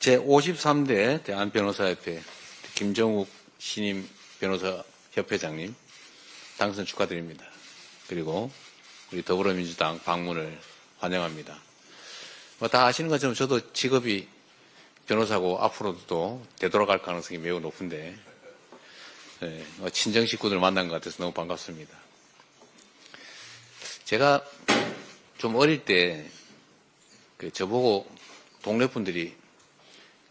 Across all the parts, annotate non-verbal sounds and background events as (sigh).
제53대 대한변호사협회 김정욱 신임 변호사 협회장님 당선 축하드립니다. 그리고 우리 더불어민주당 방문을 환영합니다. 뭐 다 아시는 것처럼 저도 직업이 변호사고 앞으로도 또 되돌아갈 가능성이 매우 높은데 예, 뭐 친정 식구들 만난 것 같아서 너무 반갑습니다. 제가 좀 어릴 때 그 저보고 동네 분들이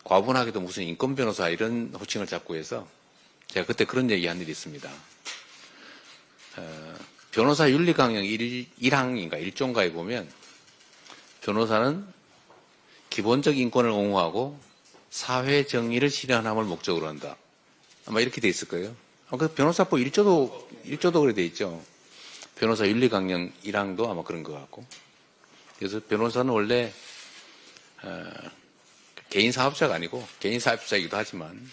과분하게도 무슨 인권 변호사 이런 호칭을 잡고 해서 제가 그때 그런 얘기 한 일이 있습니다. 어, 변호사 윤리 강령 1, 1항인가 1종가에 보면 변호사는 기본적 인권을 옹호하고 사회 정의를 실현함을 목적으로 한다. 아마 이렇게 돼 있을 거예요. 아, 그 변호사법 1조도 1조도 그래 돼 있죠. 변호사 윤리 강령 1항도 아마 그런 것 같고. 그래서 변호사는 원래 어, 개인 사업자가 아니고 개인 사업자이기도 하지만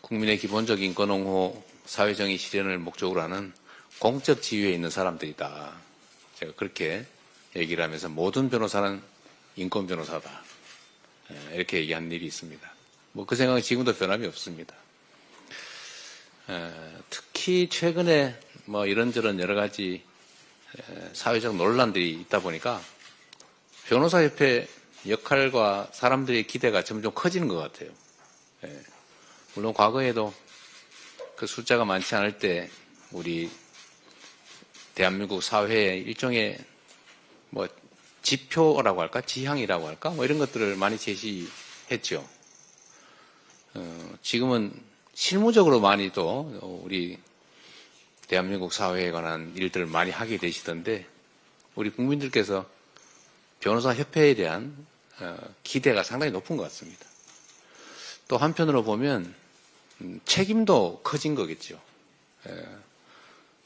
국민의 기본적 인권 옹호, 사회정의 실현을 목적으로 하는 공적 지위에 있는 사람들이다. 제가 그렇게 얘기를 하면서 모든 변호사는 인권 변호사다. 예, 이렇게 얘기한 일이 있습니다. 뭐 그 생각은 지금도 변함이 없습니다. 에, 특히 최근에 뭐 이런저런 여러 가지 에, 사회적 논란들이 있다 보니까 변호사협회 역할과 사람들의 기대가 점점 커지는 것 같아요. 예. 물론 과거에도 그 숫자가 많지 않을 때 우리 대한민국 사회의 일종의 뭐 지표라고 할까, 지향이라고 할까, 뭐 이런 것들을 많이 제시했죠. 어, 지금은 실무적으로 많이 또 우리 대한민국 사회에 관한 일들을 많이 하게 되시던데 우리 국민들께서 변호사 협회에 대한 어, 기대가 상당히 높은 것 같습니다. 또 한편으로 보면 음, 책임도 커진 거겠죠. 에,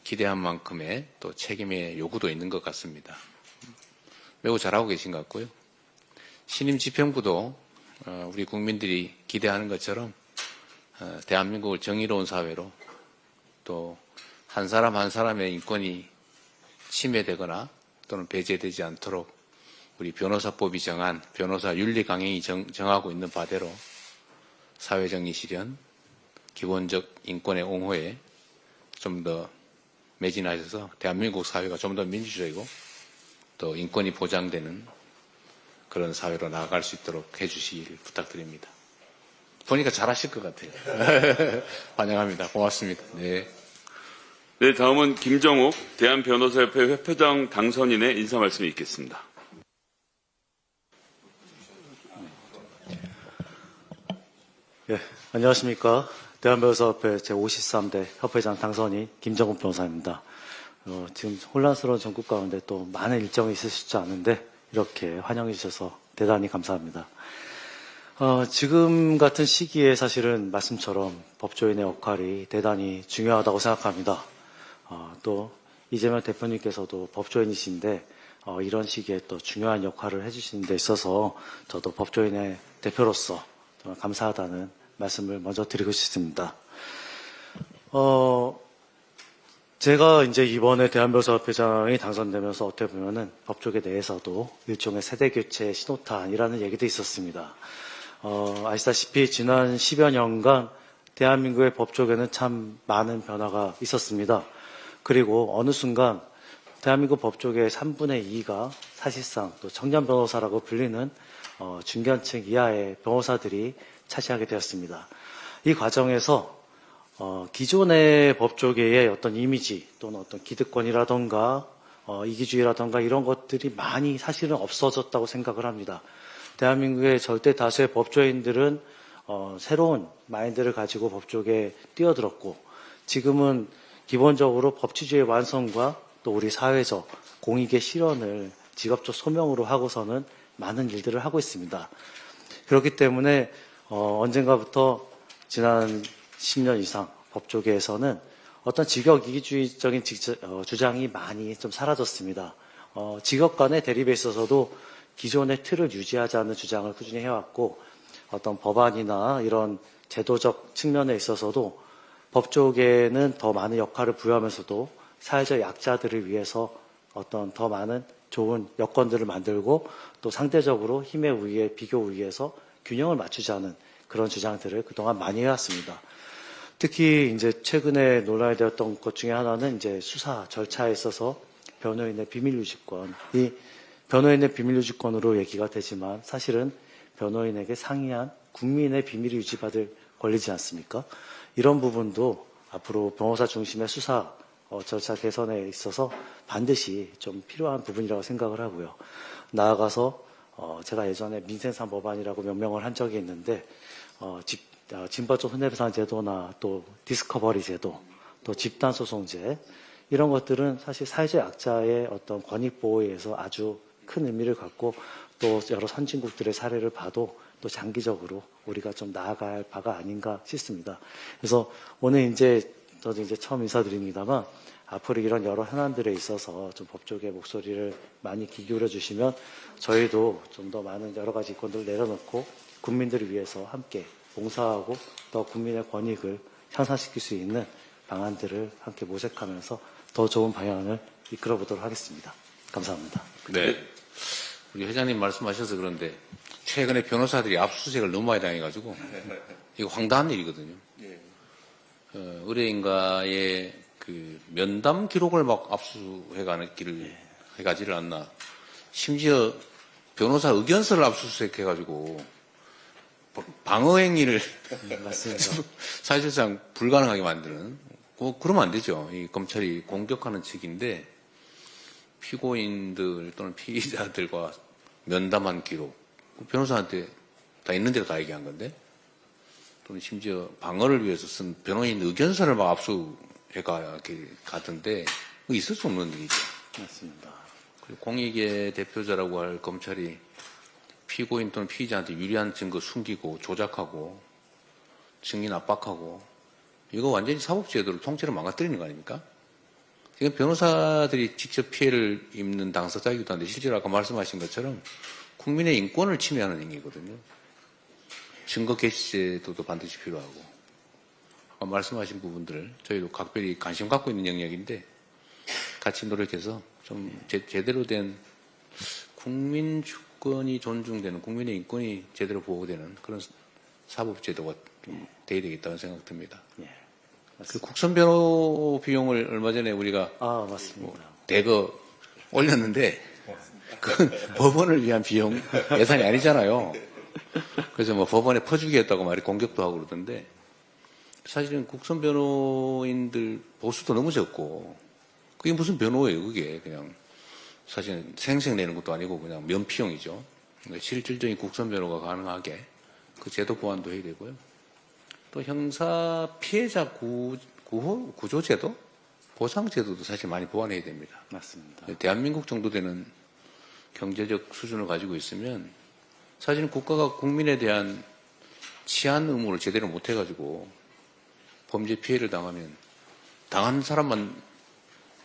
기대한 만큼의 또 책임의 요구도 있는 것 같습니다. 매우 잘하고 계신 것 같고요. 신임 집행부도 어, 우리 국민들이 기대하는 것처럼 어, 대한민국을 정의로운 사회로 또 한 사람 한 사람의 인권이 침해되거나 또는 배제되지 않도록 우리 변호사법이 정한 변호사 윤리 강행이 정, 정하고 있는 바대로 사회정의 실현, 기본적 인권의 옹호에 좀 더 매진하셔서 대한민국 사회가 좀 더 민주적이고 또 인권이 보장되는 그런 사회로 나아갈 수 있도록 해주시길 부탁드립니다. 보니까 잘하실 것 같아요. (laughs) 환영합니다. 고맙습니다. 네. 네, 다음은 김정욱 대한변호사협회 회표장 당선인의 인사 말씀이 있겠습니다. 예, 안녕하십니까. 대한변호사협회 제53대 협회장 당선인 김정훈 변호사입니다. 어, 지금 혼란스러운 전국 가운데 또 많은 일정이 있으시지 않은데 이렇게 환영해 주셔서 대단히 감사합니다. 어, 지금 같은 시기에 사실은 말씀처럼 법조인의 역할이 대단히 중요하다고 생각합니다. 어, 또 이재명 대표님께서도 법조인이신데 어, 이런 시기에 또 중요한 역할을 해주시는 데 있어서 저도 법조인의 대표로서 감사하다는 말씀을 먼저 드리고 싶습니다. 어, 제가 이제 이번에 대한변호사협회장이 당선되면서 어떻게 보면은 법조계 내에서도 일종의 세대교체 신호탄이라는 얘기도 있었습니다. 어, 아시다시피 지난 10여 년간 대한민국의 법조계는 참 많은 변화가 있었습니다. 그리고 어느 순간 대한민국 법조계의 3분의 2가 사실상 또 청년 변호사라고 불리는 어, 중견층 이하의 변호사들이 차지하게 되었습니다. 이 과정에서 어, 기존의 법조계의 어떤 이미지 또는 어떤 기득권이라던가 어, 이기주의라던가 이런 것들이 많이 사실은 없어졌다고 생각을 합니다. 대한민국의 절대 다수의 법조인들은 어, 새로운 마인드를 가지고 법조계에 뛰어들었고 지금은 기본적으로 법치주의 완성과 또 우리 사회적 공익의 실현을 직업적 소명으로 하고서는 많은 일들을 하고 있습니다. 그렇기 때문에 어, 언젠가부터 지난 10년 이상 법조계에서는 어떤 직업 이기주의적인 직- 어, 주장이 많이 좀 사라졌습니다. 어, 직업 간의 대립에 있어서도 기존의 틀을 유지하자는 주장을 꾸준히 해왔고 어떤 법안이나 이런 제도적 측면에 있어서도 법조계는 더 많은 역할을 부여하면서도 사회적 약자들을 위해서 어떤 더 많은 좋은 여건들을 만들고 또 상대적으로 힘의 우위에 비교 우위에서 균형을 맞추자는 그런 주장들을 그동안 많이 해왔습니다. 특히 이제 최근에 논란이 되었던 것 중에 하나는 이제 수사 절차에 있어서 변호인의 비밀유지권이 변호인의 비밀유지권으로 얘기가 되지만 사실은 변호인에게 상이한 국민의 비밀이 유지받을 권리지 않습니까? 이런 부분도 앞으로 변호사 중심의 수사 어, 절차 개선에 있어서 반드시 좀 필요한 부분이라고 생각을 하고요. 나아가서 어, 제가 예전에 민생상 법안이라고 명명을 한 적이 있는데 어, 집, 어, 진발적 손해배상 제도나 또 디스커버리 제도, 또 집단소송제 이런 것들은 사실 사회적 약자의 어떤 권익 보호에 의해서 아주 큰 의미를 갖고 또 여러 선진국들의 사례를 봐도 또 장기적으로 우리가 좀할 바가 아닌가 싶습니다. 그래서 오늘 이제 저도 이제 처음 인사드립니다만 앞으로 이런 여러 현안들에 있어서 좀 법조계 목소리를 많이 귀 기울여 주시면 저희도 좀 더 많은 여러 가지 이권들을 내려놓고 국민들을 위해서 함께 봉사하고 더 국민의 권익을 향상시킬 수 있는 방안들을 함께 모색하면서 더 좋은 방향을 이끌어 보도록 하겠습니다. 감사합니다. 네. 우리 회장님 말씀하셔서 그런데 최근에 변호사들이 압수수색을 너무 많이 당해가지고 이거 황당한 일이거든요. 어, 의뢰인과의 그 면담 기록을 막 압수해가는 길을 해가지를 않나. 심지어 변호사 의견서를 압수수색해가지고 방어 행위를 맞습니다. (laughs) 사실상 불가능하게 만드는 뭐 그러면 안 되죠. 이 검찰이 공격하는 측인데 피고인들 또는 피의자들과 면담한 기록 그 변호사한테 다 있는 대로 다 얘기한 건데 또는 심지어 방어를 위해서 쓴 변호인 의견서를 막 압수해 가, 가던데 뭐 있을 수 없는 일이죠. 맞습니다. 그리고 공익의 대표자라고 할 검찰이 피고인 또는 피의자한테 유리한 증거 숨기고 조작하고 증인 압박하고 이거 완전히 사법제도를 통째로 망가뜨리는 거 아닙니까? 지금 변호사들이 직접 피해를 입는 당사자이기도 한데 실제로 아까 말씀하신 것처럼 국민의 인권을 침해하는 행위거든요. 증거 개시제도도 반드시 필요하고 말씀하신 부분들을 저희도 각별히 관심 갖고 있는 영역인데 같이 노력해서 좀 제, 제대로 된 국민 주권이 존중되는 국민의 인권이 제대로 보호되는 그런 사법 제도가 좀 돼야 되겠다는 생각 듭니다. 예. 그 국선 변호 비용을 얼마 전에 우리가 아, 맞습니다. 대거 올렸는데 그 법원을 위한 비용 예산이 아니잖아요. 그래서 뭐 법원에 퍼주기했다고 말이 공격도 하고 그러던데 사실은 국선 변호인들 보수도 너무 적고 그게 무슨 변호예요 그게 그냥 사실은 생생 내는 것도 아니고 그냥 면피용이죠. 그러니까 실질적인 국선 변호가 가능하게 그 제도 보완도 해야 되고요. 또 형사 피해자 구, 구호, 구조제도? 보상제도도 사실 많이 보완해야 됩니다. 맞습니다. 대한민국 정도 되는 경제적 수준을 가지고 있으면 사실은 국가가 국민에 대한 치안 의무를 제대로 못 해가지고 범죄 피해를 당하면 당한 사람만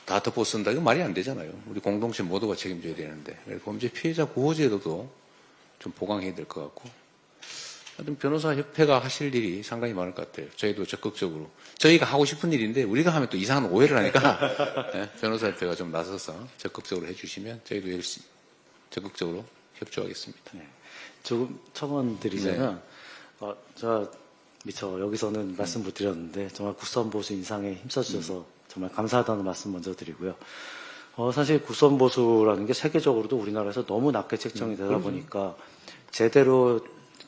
다 덮어 쓴다. 이거 말이 안 되잖아요. 우리 공동체 모두가 책임져야 되는데. 범죄 피해자 보호제도도 좀 보강해야 될 것 같고. 하여튼 변호사 협회가 하실 일이 상당히 많을 것 같아요. 저희도 적극적으로. 저희가 하고 싶은 일인데 우리가 하면 또 이상한 오해를 하니까 (laughs) 예, 변호사 협회가 좀 나서서 적극적으로 해주시면 저희도 열심히 적극적으로 협조하겠습니다. 조금 첨언 드리자면, 어, 제가 미처 여기서는 말씀 못 드렸는데, 정말 국선보수 인상에 힘써주셔서 정말 감사하다는 말씀 먼저 드리고요. 어, 사실 국선보수라는 게 세계적으로도 우리나라에서 너무 낮게 책정이 되다 보니까, 제대로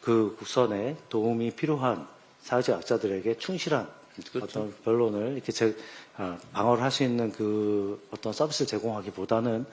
그 국선에 도움이 필요한 사회적 약자들에게 충실한 그렇죠. 어떤 변론을 이렇게 제, 아, 방어를 할 수 있는 그 어떤 서비스를 제공하기보다는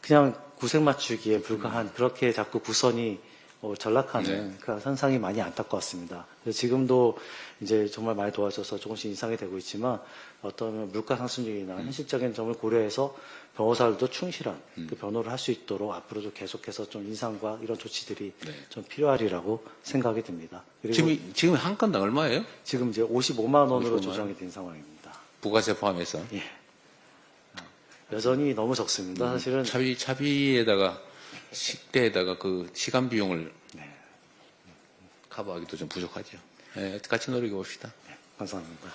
그냥 구색 맞추기에 불과한 그렇게 자꾸 구선이 어, 전락하는 네. 그 현상이 많이 안타까웠습니다. 지금도 이제 정말 많이 도와줘서 조금씩 인상이 되고 있지만 어떤 물가 상승률이나 음. 현실적인 점을 고려해서 변호사들도 충실한 그 변호를 할 수 있도록 앞으로도 계속해서 좀 인상과 이런 조치들이 네. 좀 필요하리라고 생각이 듭니다. 지금, 지금 한 건당 얼마예요? 지금 이제 55만 원으로 55만 조정이 된 상황입니다. 부가세 포함해서. 예. 여전히 너무 적습니다. 사실은 차비, 차비에다가 식대에다가 그 시간 비용을 네. 커버하기도 좀 부족하죠. 예, 같이 노력해 봅시다. 감사합니다.